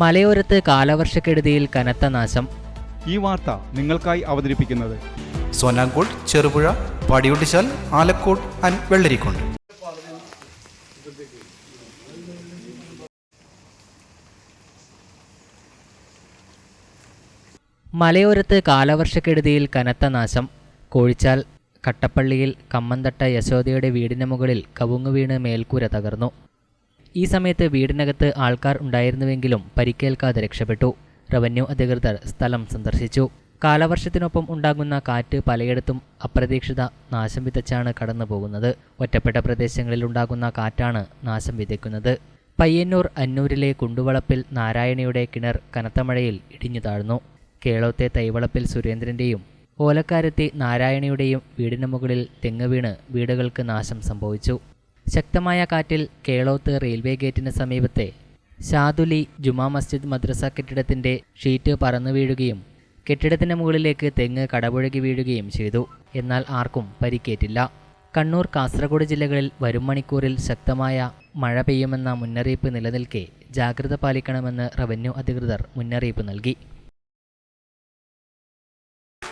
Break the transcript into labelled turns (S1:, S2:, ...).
S1: മലയോരത്ത് കാലവർഷക്കെടുതിയിൽ കനത്ത നാശം.
S2: ഈ വാർത്ത നിങ്ങൾക്കായി അവതരിപ്പിക്കുന്നത്.
S3: സോനാങ്കോട് ചെറുപുഴ പാടിയൊട്ടിച്ചാൽ ആലക്കോട് ആൻഡ് വെള്ളരിക്കുണ്ട്
S1: മലയോരത്ത് കാലവർഷക്കെടുതിയിൽ കനത്ത നാശം. കോഴിച്ചാൽ കട്ടപ്പള്ളിയിൽ കമ്മന്തട്ട യശോദയുടെ വീടിന് മുകളിൽ കവുങ്ങുവീണ് മേൽക്കൂര തകർന്നു. ഈ സമയത്ത് വീടിനകത്ത് ആൾക്കാർ ഉണ്ടായിരുന്നുവെങ്കിലും പരിക്കേൽക്കാതെ രക്ഷപ്പെട്ടു. റവന്യൂ അധികൃതർ സ്ഥലം സന്ദർശിച്ചു. കാലവർഷത്തിനൊപ്പം ഉണ്ടാകുന്ന കാറ്റ് പലയിടത്തും അപ്രതീക്ഷിത നാശം വിതച്ചാണ് കടന്നു പോകുന്നത് ഒറ്റപ്പെട്ട പ്രദേശങ്ങളിൽ ഉണ്ടാകുന്ന കാറ്റാണ് നാശം വിതയ്ക്കുന്നത്. പയ്യന്നൂർ അന്നൂരിലെ കുണ്ടുവളപ്പിൽ നാരായണയുടെ കിണർ കനത്ത മഴയിൽ ഇടിഞ്ഞു താഴ്ന്നു. കേളോത്തെ തൈവളപ്പിൽ സുരേന്ദ്രന്റെയും ഓലക്കാരത്തെ നാരായണയുടെയും വീടിന് മുകളിൽ തെങ്ങ് വീണ് വീടുകൾക്ക് നാശം സംഭവിച്ചു. ശക്തമായ കാറ്റിൽ കേളോത്ത് റെയിൽവേ ഗേറ്റിന് സമീപത്തെ ഷാദുലി ജുമാ മസ്ജിദ് മദ്രസ കെട്ടിടത്തിന്റെ ഷീറ്റ് പറന്നു വീഴുകയും കെട്ടിടത്തിന് മുകളിലേക്ക് തെങ്ങ് കടപുഴകി വീഴുകയും ചെയ്തു. എന്നാൽ ആർക്കും പരിക്കേറ്റില്ല. കണ്ണൂർ കാസർഗോഡ് ജില്ലകളിൽ വരും മണിക്കൂറിൽ ശക്തമായ മഴ പെയ്യുമെന്ന മുന്നറിയിപ്പ് നിലനിൽക്കെ ജാഗ്രത പാലിക്കണമെന്ന് റവന്യൂ അധികൃതർ മുന്നറിയിപ്പ് നൽകി.